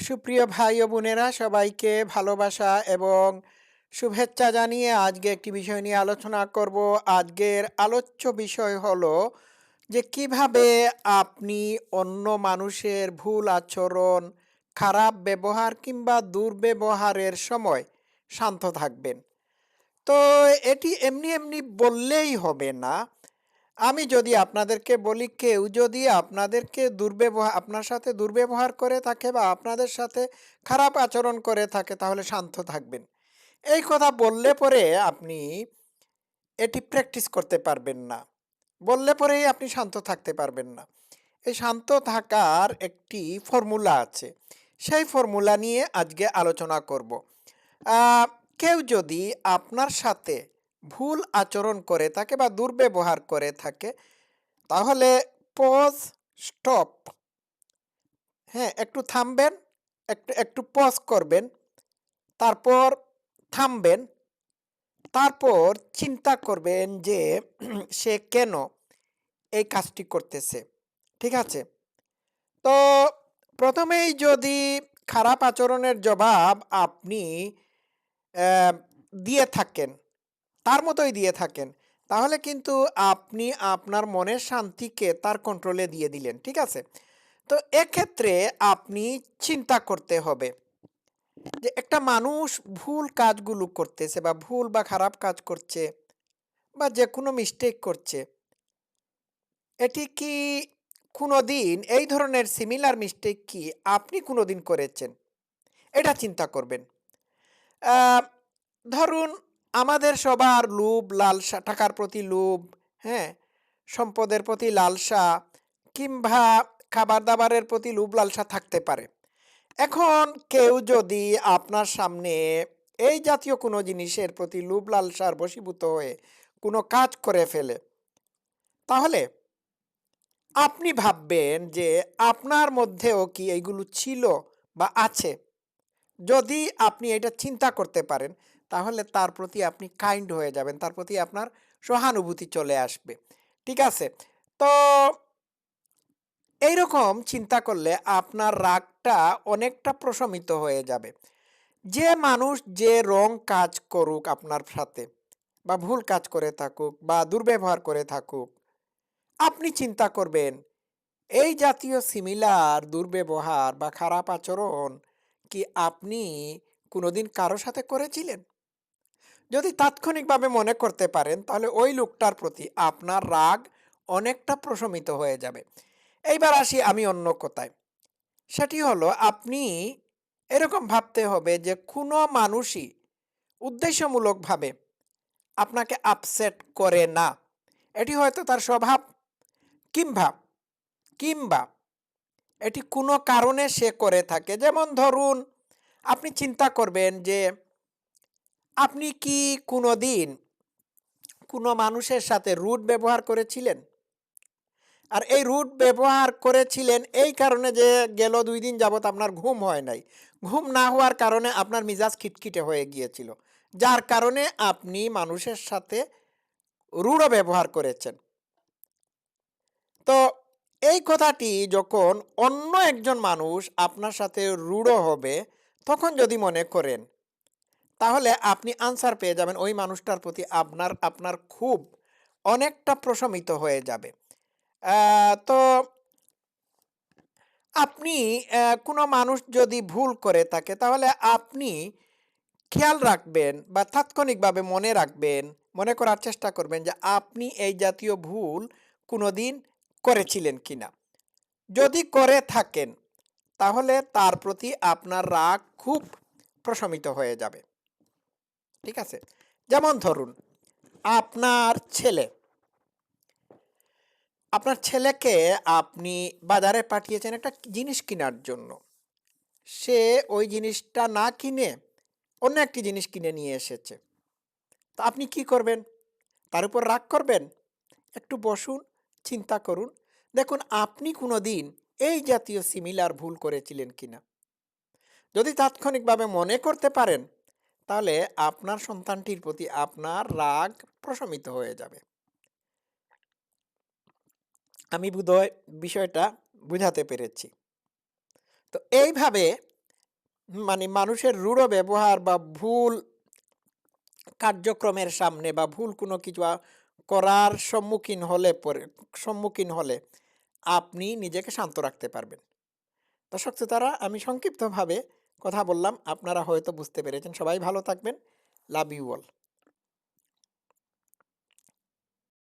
সুপ্রিয় ভাই ও বোনেরা, সবাইকে ভালোবাসা এবং শুভেচ্ছা জানিয়ে আজকে একটি বিষয় নিয়ে আলোচনা করব। আজকের আলোচ্য বিষয় হলো যে কীভাবে আপনি অন্য মানুষের ভুল আচরণ, খারাপ ব্যবহার কিংবা দুর্ব্যবহারের সময় শান্ত থাকবেন। তো এটি এমনি এমনি বললেই হবে না। আমি যদি আপনাদেরকে বলি কেউ যদি আপনাদেরকে দুর্ব্যবহার, আপনার সাথে দুর্ব্যবহার করে থাকে বা আপনাদের সাথে খারাপ আচরণ করে থাকে, তাহলে শান্ত থাকবেন। এই কথা বললে পরে আপনি এটি প্র্যাকটিস করতে পারবেন না। বললে পরেই আপনি শান্ত থাকতে পারবেন না। এই শান্ত থাকার একটি ফর্মুলা আছে। সেই ফর্মুলা নিয়ে আজকে আলোচনা করব। কেউ যদি আপনার সাথে ভুল আচরণ করে থাকে বা দুর্ব্যবহার করে থাকে, তাহলে পজ স্টপ হ্যাঁ একটু থামবেন, একটু একটু পজ করবেন, তারপর থামবেন, তারপর চিন্তা করবেন যে সে কেন এই কাজটি করতেছে, ঠিক আছে? তো প্রথমেই যদি খারাপ আচরণের জবাব আপনি দিয়ে থাকেন তার মতোই দিয়ে থাকেন। তাহলে কিন্তু আপনি আপনার মনের শান্তিকে তার কন্ট্রোলে দিয়ে দিলেন, ঠিক আছে? তো এক্ষেত্রে আপনি চিন্তা করতে হবে যে একটা মানুষ ভুল কাজগুলো করতেছে বা ভুল বা খারাপ কাজ করছে বা যে কোনো মিস্টেক করছে, এটি কি কোনো দিন এই ধরনের সিমিলার মিস্টেক কি আপনি কোনো দিন করেছেন? এটা চিন্তা করবেন। ধরুন আমাদের সবার লোভ, লালসা, টাকার প্রতি লোভ হ্যাঁ? সম্পদের প্রতি লালসা কিংবা খাবার দাবারের প্রতি লোভ, লালসা থাকতে পারে। এখন কেউ যদি আপনার সামনে এই জাতীয় কোনো জিনিসের প্রতি লোভ, লালসার বশীভূত হয়ে কোনো কাজ করে ফেলে, তাহলে আপনি ভাববেন যে আপনার মধ্যেও কি এইগুলো ছিল বা আছে? যদি আপনি এটা চিন্তা করতে পারেন তাহলে তার প্রতি আপনি কাইন্ড হয়ে যাবেন। তার প্রতি আপনার সহানুভূতি চলে আসবে। ঠিক আছে? তো এইরকম চিন্তা করলে আপনার রাগটা অনেকটা প্রশমিত হয়ে যাবে। যে মানুষ যে রং কাজ করুক আপনার সাথে বা ভুল কাজ করে থাকুক বা দুর্ব্যবহার করে থাকুক, আপনি চিন্তা করবেন, এই জাতীয় সিমিলার দুর্ব্যবহার বা খারাপ আচরণ কি আপনি কোনোদিন কারও সাথে করেছিলেন? যদি তাৎক্ষণিকভাবে মনে করতে পারেন, তাহলে ওই লোকটার প্রতি আপনার রাগ অনেকটা প্রশমিত হয়ে যাবে। এইবার আসি আমি অন্য কথায়। সেটি হলো, আপনি এরকম ভাবতে হবে যে, কোনো মানুষই উদ্দেশ্যমূলকভাবে আপনাকে আপসেট করে না। এটি হয়তো তার স্বভাব, কিংবা কিংবা এটি কোনো কারণে সে করে থাকে। যেমন ধরুন, আপনি চিন্তা করবেন যে আপনি কি কোনো দিন কোনো মানুষের সাথে রুট ব্যবহার করেছিলেন? আর এই রুট ব্যবহার করেছিলেন এই কারণে যে গেল দুই দিন যাবত আপনার ঘুম হয় নাই। ঘুম না হওয়ার কারণে আপনার মিজাজ খিটখিটে হয়ে গিয়েছিল। যার কারণে আপনি মানুষের সাথে রূঢ় ব্যবহার করেছেন। তো এই কথাটি যখন অন্য একজন মানুষ আপনার সাথে রূঢ় হবে, তখন যদি মনে করেন তাহলে আপনি আনসার পেয়ে যাবেন ওই মানুষটার প্রতি আপনার আপনার খুব অনেকটা প্রশমিত হয়ে যাবে। তো আপনি কোনো মানুষ যদি ভুল করে থাকে, তাহলে আপনি খেয়াল রাখবেন বা তাৎক্ষণিকভাবে মনে রাখবেন, মনে করার চেষ্টা করবেন যে আপনি এই জাতীয় ভুল কোনোদিন করেছিলেন কিনা। যদি করে থাকেন, তাহলে তার প্রতি আপনার রাগ খুব প্রশমিত হয়ে যাবে। ঠিক আছে? যেমন ধরুন, আপনার ছেলে। আপনার ছেলেকে আপনি বাজারে পাঠিয়েছেন একটা জিনিস কেনার জন্য। সে ওই জিনিসটা না কিনে অন্য একটি জিনিস কিনে নিয়ে এসেছে। তা আপনি কি করবেন? তার উপর রাগ করবেন? একটু বসুন, চিন্তা করুন। দেখুন, আপনি কোনো দিন এই জাতীয় সিমিলার ভুল করেছিলেন কিনা। যদি তাৎক্ষণিকভাবে মনে করতে পারেন তাহলে আপনার সন্তানটির প্রতি আপনার রাগ প্রশমিত হয়ে যাবে আমি বোধহয় বিষয়টা বুঝাতে পেরেছি তো এইভাবে মানে মানুষের রূঢ় ব্যবহার বা ভুল কার্যক্রমের সামনে বা ভুল কোনো কিছু করার সম্মুখীন হলে পরে, সম্মুখীন হলে আপনি নিজেকে শান্ত রাখতে পারবেন। দর্শক তারা আমি সংক্ষিপ্তভাবে কথা বললাম। আপনারা হয়তো বুঝতে পেরেছেন। সবাই ভালো থাকবেন। Love you all.